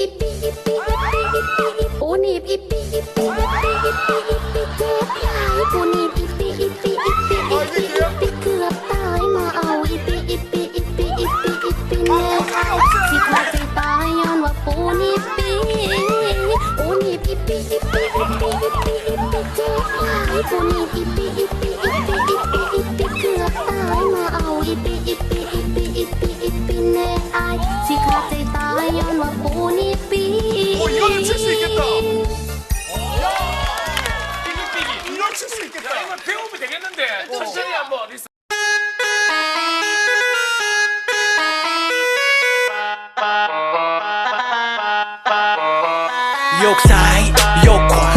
it be? โยกซ้ายโยกขวา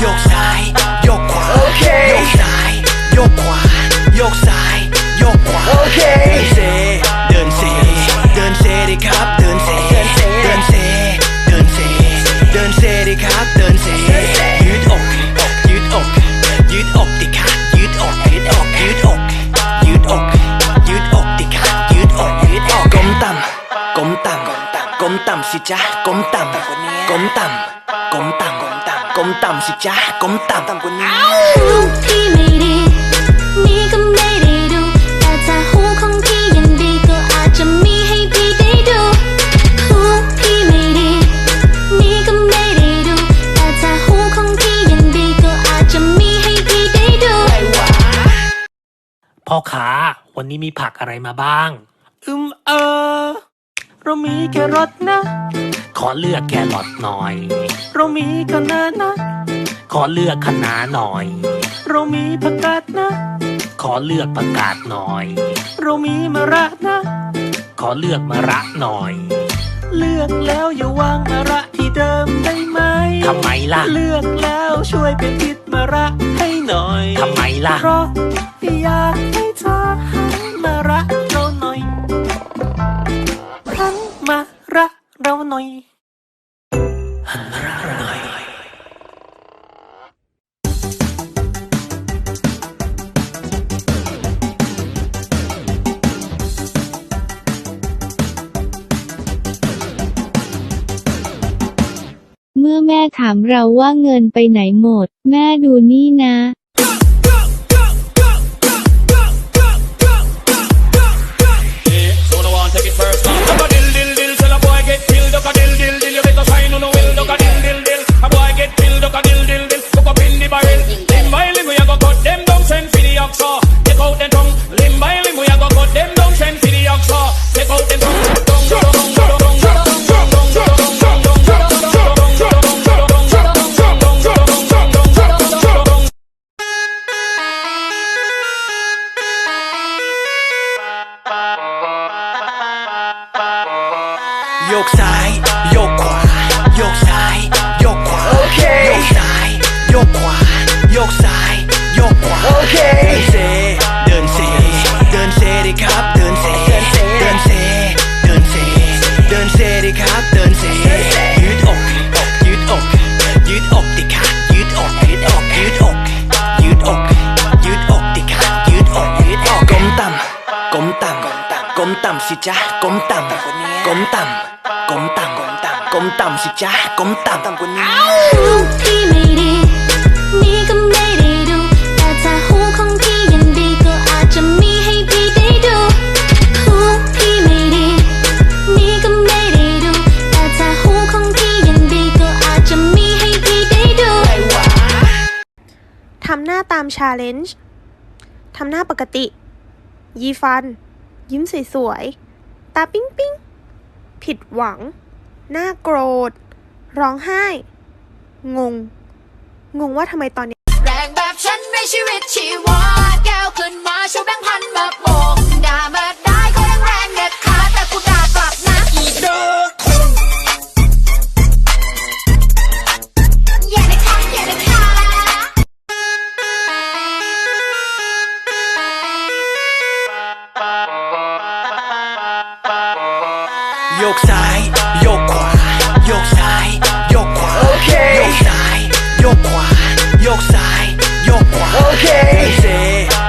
โยกซ้ายโยกขวาโอเคโยกซ้ายโยกขวาโยกซ้ายโยกขวาโอเคเดินเซเดินเซเดินเซดิครับเดินเซเดินเซเดินเซเดินเซดิครับเดินเซยืดอกยืดอกยืดอกดิครับยืดอกยืดอกยืดอกยืดอกยืดอกดิครับยืดอกยืดอกก้มต่ำก้มต่ำก้มต่ำสิจ๊ะก้มต่ำก้มต่ำ ก้มต่ำก้มต่ำก้มต่ำสิจ๊ะก้มต่ำต่ำกว่านี้รูปที่ไม่ดีนี่ก็ไม่ได้ดู แต่ถ้าหูของพี่ยังดีก็อาจจะมีให้พี่ได้ดูหูพี่ไม่ดีนี่ก็ไม่ได้ดู แต่ถ้าหูของพี่ยังดีก็อาจจะมีให้พี่ได้ดูพ่อค้าวันนี้มีผักอะไรมาบ้าง อืมเออเรามีแครอทนะ ขอเลือกแครอทหน่อย เรามีคะน้านะ ขอเลือกคะน้าหน่อย เรามีผักกาดนะ ขอเลือกผักกาดหน่อย เรามีมะระนะ ขอเลือกมะระหน่อย เลือกแล้วอย่าวางมะระที่เดิมได้ไหมทำไมล่ะ เลือกแล้วช่วยเป็นทิศมะระให้หน่อยทำไมล่ะ เพราะอยาก ถามเราว่าเงินไปไหนหมด แม่ดูนี่นะ ยกซ้ายโยกขวาโยกซ้ายโยกขวาโอเคโยกซ้ายโยกขวาโยกซ้ายโยกขวาโอเคเดินเซเดินเซเดินเซดิครับเดินเซเดินเซเดินเซเดินเซดิครับเดินเซยืดอกยืดอกยืดอกดิครับยืดอกยืดอกยืดอกยืดอกยืดอกดิครับยืดอกยืดอกก้มต่ำก้มต่ำก้มต่ำสิจ๊ะก้มต่ำก้มต่ำ ก้มต่ำก้มต่ำก้มต่ำสิจ๊ะก้มต่ำต่ำกว่านี้รูปที่ไม่ดีนี่ก็ไม่ได้ดู แต่ถ้าหูของพี่ยังดีก็อาจจะมีให้พี่ได้ดูหูพี่ไม่ดีนี่ก็ไม่ได้ดู แต่ถ้าหูของพี่ยังดีก็อาจจะมีให้พี่ได้ดูทำหน้าตามชาเลนจ์ทำหน้าปกติ ยีฟัน ยิ้มสวยๆ ตาปิ๊งปิ๊ง ผิดหวังหน้าโกรธ ร้องไห้ งง งงว่าทำไมตอน กซ้ายโยกขวาโยกซ้ายโยกขวาโอเคโยกซ้ายโยกขวาโยกซ้ายโยกขวาโอเคเซ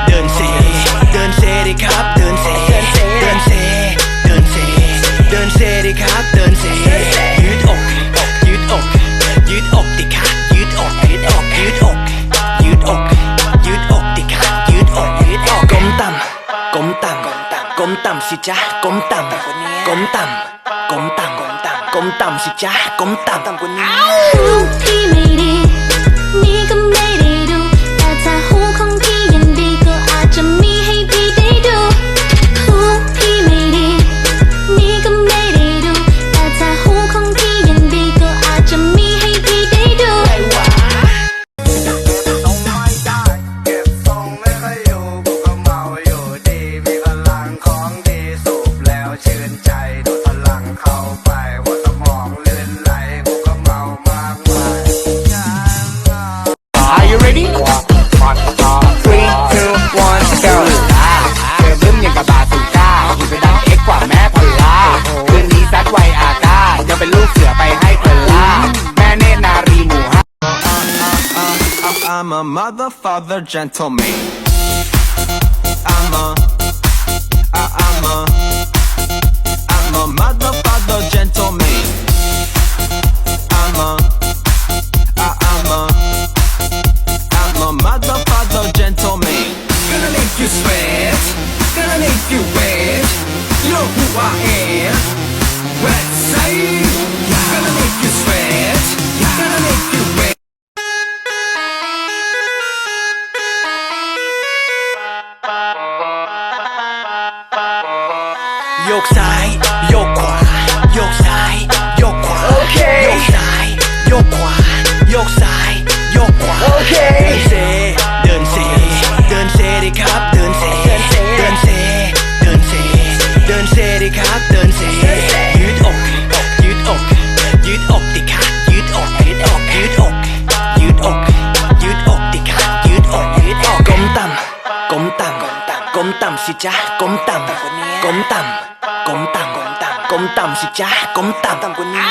เดินเซเดินเซดิครับเดินเซเดินเซเดินเซเดินเซดิครับเดินเซยืดอกยืดอกยืดอกดิครับยืดอกยืดอกยืดอกยืดอกยืดอกดิครับยืดอกยืดอกก้มต่ำก้มต่ำก้มต่ำสิจ๊ะก้มต่ำก้มต่ำ ก้มต่ำสิจ้าก้มต่ำต่ำกว่านี้ I'm a mother, father, gentleman. I'm a, จ๊ะก้มต่ำก้มต่ำก้มต่ำก้มต่ำก้มต่ำสิจ๊ะก้มต่ำต่ำกว่านี้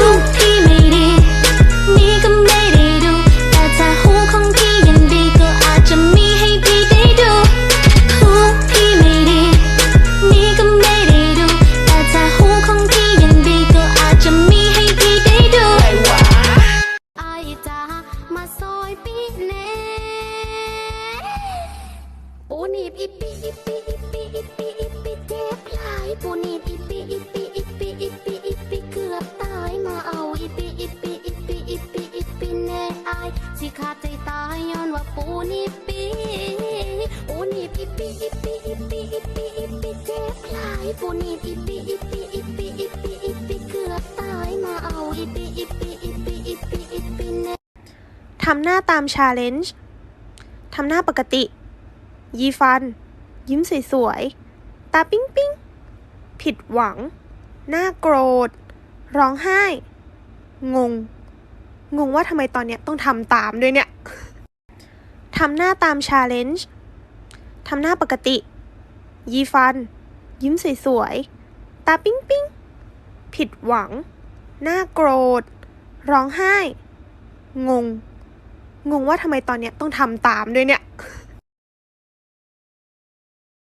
รูปที่ไม่ดีนี่ก็ไม่ได้ดูแต่ถ้าหูของพี่ยังดีก็อาจจะมีให้พี่ได้ดูหูพี่ไม่ดีนี่ก็ไม่ได้ดูแต่ถ้าหูของพี่ยังดีก็อาจจะมีให้พี่ได้ดูไอ้จ้ามาซอยปีเน่ปูนีบอิปปีอิปปีอิปปีอิปายย้อนว่าปูนีบปีปูนีบอิปปีอิปปีอิปปีอิปปีอิปปีเจ็บหลายปูนีบอิปปีอิปปีอิปปีอิปปีอิปปีเกือบตายมาเอาอิปปีอิปปีอิปปีอิปปีอิปปีแน่ทำหน้าตามชาเลนจ์ทำหน้าปกติ ยีฟัน ยิ้มสวยๆ ตาปิ๊งปิ๊งผิดหวัง หน้าโกรธ ร้องไห้ งง งงว่าทำไมตอนเนี้ยต้องทำตามด้วยเนี่ย ทำหน้าตามชาเลนจ์ทำหน้าปกติ ยีฟัน ยิ้มสวยๆ ตาปิ๊งปิ๊งผิดหวัง หน้าโกรธ ร้องไห้ งง งงว่าทำไมตอนเนี้ยต้องทำตามด้วยเนี่ย